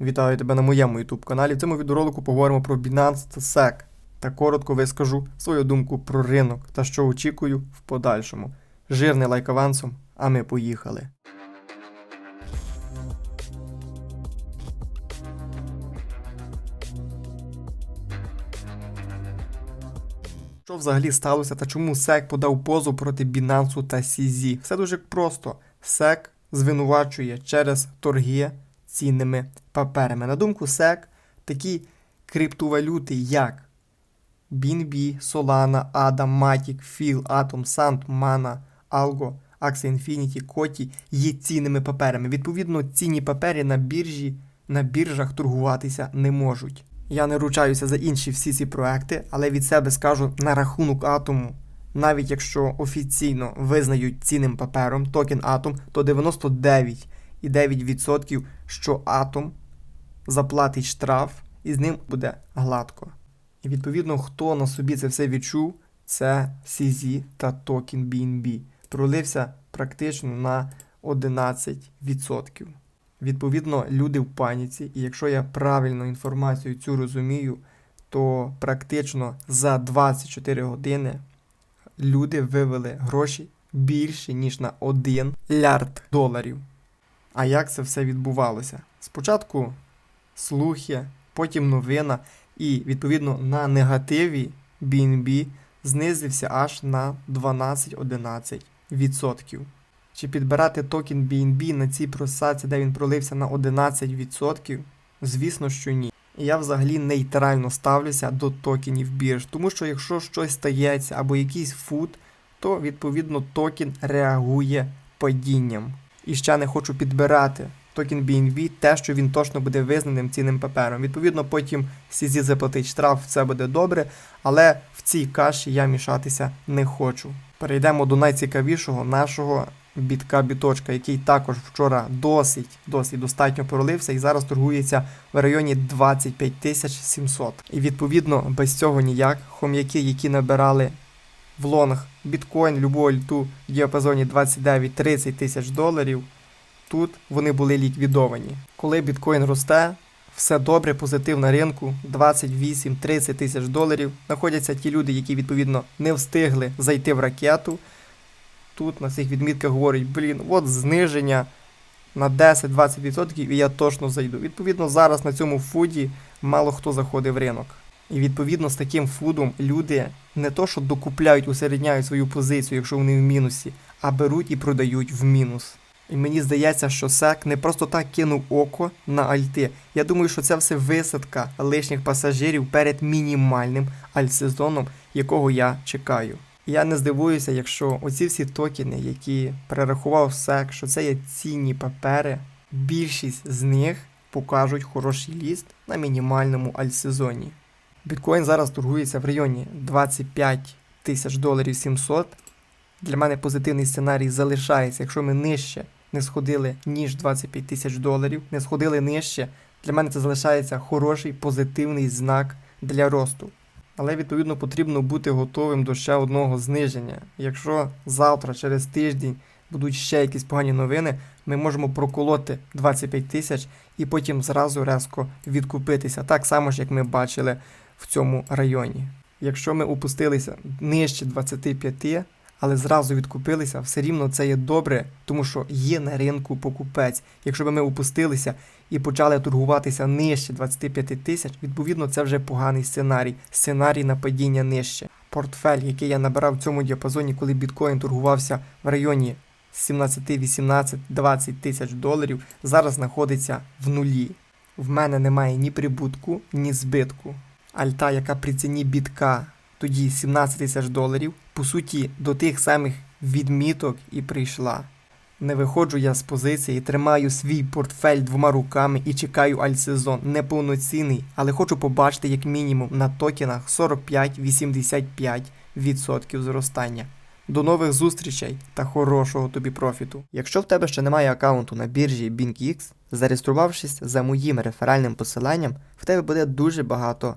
Вітаю тебе на моєму YouTube каналі. В цьому відеоролику поговоримо про Binance та SEC та коротко вискажу свою думку про ринок та що очікую в подальшому. Жирний лайк авансом, а ми поїхали. Що взагалі сталося та чому SEC подав позов проти Binance та CZ? Все дуже просто. SEC звинувачує через торги цінними паперами. На думку SEC, такі криптовалюти, як BNB, Solana, ADA, Matic, FIL, Atom, Sant, Mana, Algo, Axie Infinity, Коті є цінними паперами. Відповідно, цінні папери на біржі, на біржах торгуватися не можуть. Я не ручаюся за інші всі ці проекти, але від себе скажу на рахунок атому. Навіть якщо офіційно визнають цінним папером токен Атом, то 99,9% що Атом заплатить штраф і з ним буде гладко. І відповідно, хто на собі це все відчув, це CZ та токен BNB. Пролився практично на 11%. Відповідно, люди в паніці, і якщо я правильно інформацію цю розумію, то практично за 24 години люди вивели гроші більше, ніж на 1 лярд доларів. А як це все відбувалося? Спочатку слухи, потім новина, і відповідно на негативі BNB знизився аж на 12-11%. Чи підбирати токен BNB на цій просадці, де він пролився на 11%? Звісно, що ні. Я взагалі нейтрально ставлюся до токенів бірж, тому що якщо щось стається або якийсь фуд, то відповідно токен реагує падінням. І ще не хочу підбирати токен BNB, те, що він точно буде визнаним цінним папером. Відповідно, потім CZ заплатить штраф, все буде добре, але в цій каші я мішатися не хочу. Перейдемо до найцікавішого нашого бітка біточка, який також вчора досить досить достатньо пролився і зараз торгується в районі 25 700. І відповідно без цього ніяк. Хом'яки, які набирали в лонг біткоін, любу альту в діапазоні 29-30 тисяч доларів, тут вони були ліквідовані. Коли біткоін росте, все добре, позитив на ринку, 28-30 тисяч доларів. Знаходяться ті люди, які відповідно не встигли зайти в ракету. Тут на цих відмітках говорять, блін, от зниження на 10-20% і я точно зайду. Відповідно, зараз на цьому фуді мало хто заходить в ринок. І відповідно з таким фудом люди не то, що докупляють, усередняють свою позицію, якщо вони в мінусі, а беруть і продають в мінус. І мені здається, що SEC не просто так кинув око на альти. Я думаю, що це все висадка лишніх пасажирів перед мінімальним альтсезоном, якого я чекаю. Я не здивуюся, якщо оці всі токени, які перерахував SEC, що це є цінні папери, більшість з них покажуть хороший ліст на мінімальному альтсезоні. Біткоін зараз торгується в районі 25 тисяч доларів 700. Для мене позитивний сценарій залишається, якщо ми нижче не сходили ніж 25 тисяч доларів, не сходили нижче. Для мене це залишається хороший позитивний знак для росту. Але відповідно потрібно бути готовим до ще одного зниження. Якщо завтра, через тиждень, будуть ще якісь погані новини, ми можемо проколоти 25 тисяч і потім зразу резко відкупитися, так само ж, як ми бачили в цьому районі. Якщо ми опустилися нижче 25, але зразу відкупилися, все рівно це є добре, тому що є на ринку покупець. Якщо б ми опустилися і почали торгуватися нижче 25 тисяч, відповідно, це вже поганий сценарій. Сценарій на падіння нижче. Портфель, який я набирав в цьому діапазоні, коли біткоін торгувався в районі 17, 18, 20 тисяч доларів, зараз знаходиться в нулі. В мене немає ні прибутку, ні збитку. Альта, яка при ціні бітка тоді 17 тисяч доларів, по суті, до тих самих відміток і прийшла. Не виходжу я з позиції, тримаю свій портфель двома руками і чекаю альтсезон. Неповноцінний, але хочу побачити як мінімум на токенах 45-85% зростання. До нових зустрічей та хорошого тобі профіту. Якщо в тебе ще немає аккаунту на біржі BinkX, зареєструвавшись за моїм реферальним посиланням, в тебе буде дуже багато